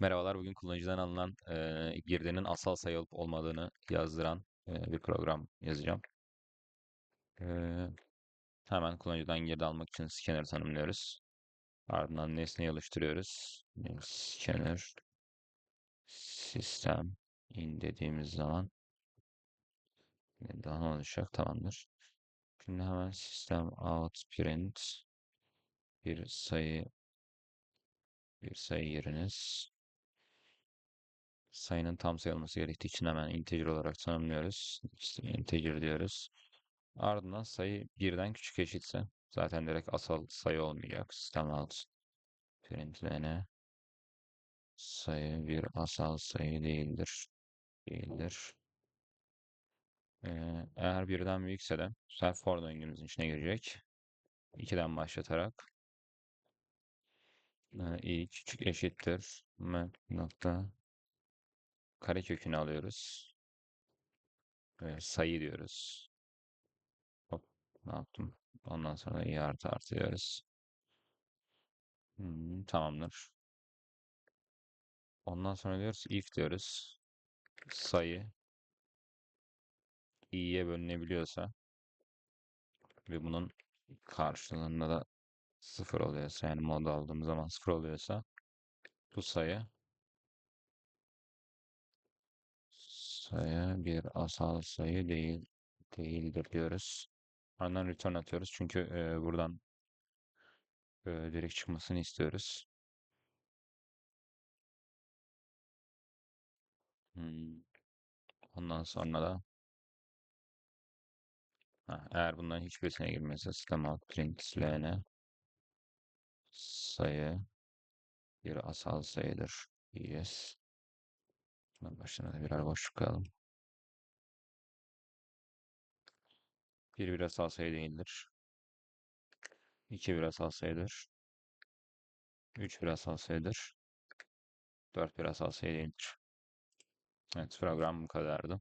Merhabalar, bugün kullanıcıdan alınan e, girdinin asal sayı olup olmadığını yazdıran e, bir program yazacağım. E, hemen kullanıcıdan girdi almak için scanner tanımlıyoruz. Ardından nesneyi oluşturuyoruz. Scanner sistem in dediğimiz zaman daha olacak? Tamamdır. Şimdi hemen sistem out print bir sayı bir sayı yeriniz sayının tam sayılması gerektiği için hemen integer olarak tanımlıyoruz. İşte integer diyoruz. Ardından sayı birden küçük eşitse zaten direkt asal sayı olmayacak. Sistem out println sayı bir asal sayı değildir. Değildir. Ee, eğer birden büyükse de self for döngümüzün içine girecek. 2'den başlatarak e, i küçük eşittir map nokta kare kökünü alıyoruz. Ve sayı diyoruz. Hop, ne yaptım? Ondan sonra i artı artı diyoruz. Hmm, tamamdır. Ondan sonra diyoruz if diyoruz. Sayı i'ye bölünebiliyorsa ve bunun karşılığında da sıfır oluyorsa yani mod aldığımız zaman sıfır oluyorsa bu sayı sayı bir asal sayı değil değildir diyoruz. Ardından return atıyoruz çünkü e, buradan e, direkt çıkmasını istiyoruz. Hmm. Ondan sonra da ha, eğer bunların hiçbirisine girmezse sistem out println sayı bir asal sayıdır. Yes. Bunun başına da birer boşluk koyalım. Bir bir asal sayı değildir. İki bir asal sayıdır. Üç bir asal sayıdır. Dört bir asal sayı değildir. Evet program bu kadardı.